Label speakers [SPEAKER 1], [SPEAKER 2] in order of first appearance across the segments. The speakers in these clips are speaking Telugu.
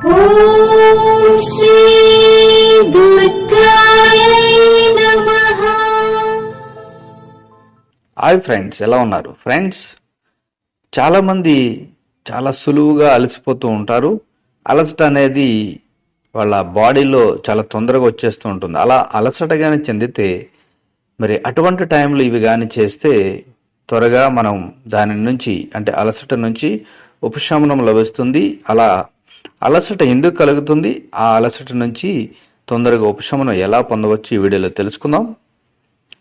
[SPEAKER 1] హాయ్ ఫ్రెండ్స్ ఎలా ఉన్నారు? ఫ్రెండ్స్ చాలామంది చాలా సులువుగా అలసిపోతూ ఉంటారు. అలసట అనేది వాళ్ళ బాడీలో చాలా తొందరగా వచ్చేస్తూ ఉంటుంది. అలా అలసట కానీ చెందితే మరి అటువంటి టైంలో ఇవి కానీ చేస్తే త్వరగా మనం దాని నుంచి అంటే అలసట నుంచి ఉపశమనం లభిస్తుంది. అలా అలసట ఎందుకు కలుగుతుంది? ఆ అలసట నుంచి తొందరగా ఉపశమనం ఎలా పొందవచ్చు ఈ వీడియోలో తెలుసుకుందాం.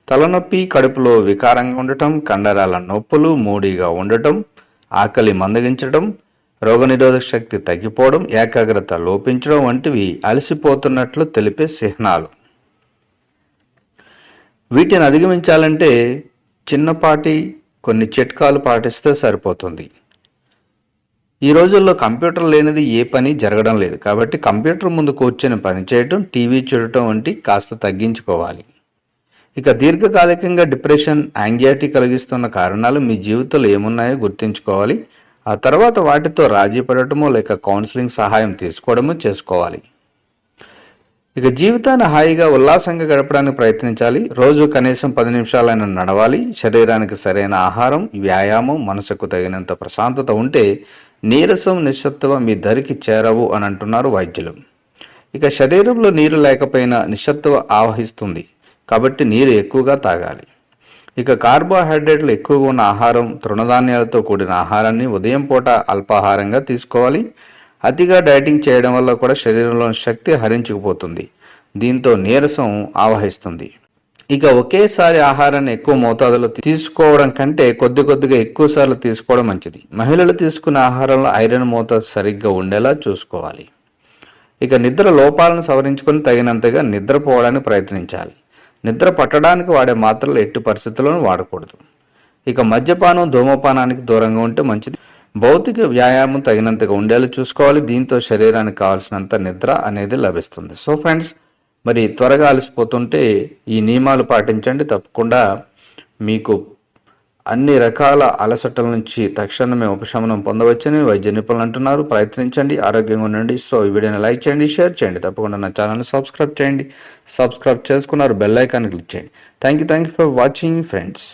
[SPEAKER 1] తలనొప్పి కడుపులో వికారంగా ఉండటం కండరాల నొప్పులు మూడిగా ఉండటం ఆకలి మందగించడం రోగనిరోధక శక్తి తగ్గిపోవడం ఏకాగ్రత లోపించడం వంటివి అలసిపోతున్నట్లు తెలిపే చిహ్నాలు. వీటిని అధిగమించాలంటే చిన్నపాటి కొన్ని చిట్కాలు పాటిస్తే సరిపోతుంది. ఈ రోజుల్లో కంప్యూటర్ లేనిది ఏ పని జరగడం లేదు. కాబట్టి కంప్యూటర్ ముందు కూర్చొని పని చేయటం టీవీ చూడటం వంటి కాస్త తగ్గించుకోవాలి. ఇక దీర్ఘకాలికంగా డిప్రెషన్ యాంగ్జైటీ కలిగిస్తున్న కారణాలు మీ జీవితంలో ఏమున్నాయో గుర్తుంచుకోవాలి. ఆ తర్వాత వాటితో రాజీ పడటమో లేక కౌన్సిలింగ్ సహాయం తీసుకోవడమో చేసుకోవాలి. ఇక జీవితాన్ని హాయిగా ఉల్లాసంగా గడపడానికి ప్రయత్నించాలి. రోజు కనీసం పది నిమిషాలైనా నడవాలి. శరీరానికి సరైన ఆహారం వ్యాయామం మనసుకు తగినంత ప్రశాంతత ఉంటే నీరసం నిశ్శబ్దం మీ ధరికి చేరవు అని అంటున్నారు వైద్యులు. ఇక శరీరంలో నీరు లేకపోయినా నిశ్శబ్దం ఆవహిస్తుంది. కాబట్టి నీరు ఎక్కువగా తాగాలి. ఇక కార్బోహైడ్రేట్లు ఎక్కువగా ఉన్న ఆహారం తృణధాన్యాలతో కూడిన ఆహారాన్ని ఉదయం పూట అల్పాహారంగా తీసుకోవాలి. అతిగా డైటింగ్ చేయడం వల్ల కూడా శరీరంలోని శక్తి హరించుకుపోతుంది. దీంతో నీరసం ఆవహిస్తుంది. ఇక ఒకేసారి ఆహారాన్ని ఎక్కువ మోతాదులో తీసుకోవడం కంటే కొద్ది కొద్దిగా ఎక్కువ సార్లు తీసుకోవడం మంచిది. మహిళలు తీసుకున్న ఆహారంలో ఐరన్ మోతాదు సరిగ్గా ఉండేలా చూసుకోవాలి. ఇక నిద్ర లోపాలను సవరించుకొని తగినంతగా నిద్రపోవడానికి ప్రయత్నించాలి. నిద్ర పట్టడానికి వాడే మాత్రలు ఎట్టి పరిస్థితుల్లోనూ వాడకూడదు. ఇక మద్యపానం ధూమపానానికి దూరంగా ఉంటే మంచిది. భౌతిక వ్యాయామం తగినంతగా ఉండేలా చూసుకోవాలి. దీంతో శరీరానికి కావాల్సినంత నిద్ర అనేది లభిస్తుంది. సో ఫ్రెండ్స్ మరి త్వరగా అలసిపోతుంటే ఈ నియమాలు పాటించండి. తప్పకుండా మీకు అన్ని రకాల అలసటల నుంచి తక్షణమే ఉపశమనం పొందవచ్చని వైద్య నిపుణులు అంటున్నారు. ప్రయత్నించండి ఆరోగ్యంగా ఉండండి. సో ఈ వీడియోని లైక్ చేయండి షేర్ చేయండి. తప్పకుండా నా ఛానల్ని సబ్స్క్రైబ్ చేయండి. సబ్స్క్రైబ్ చేసుకున్నారు బెల్ ఐకాన్ క్లిక్ చేయండి. Thank you thank you for watching friends.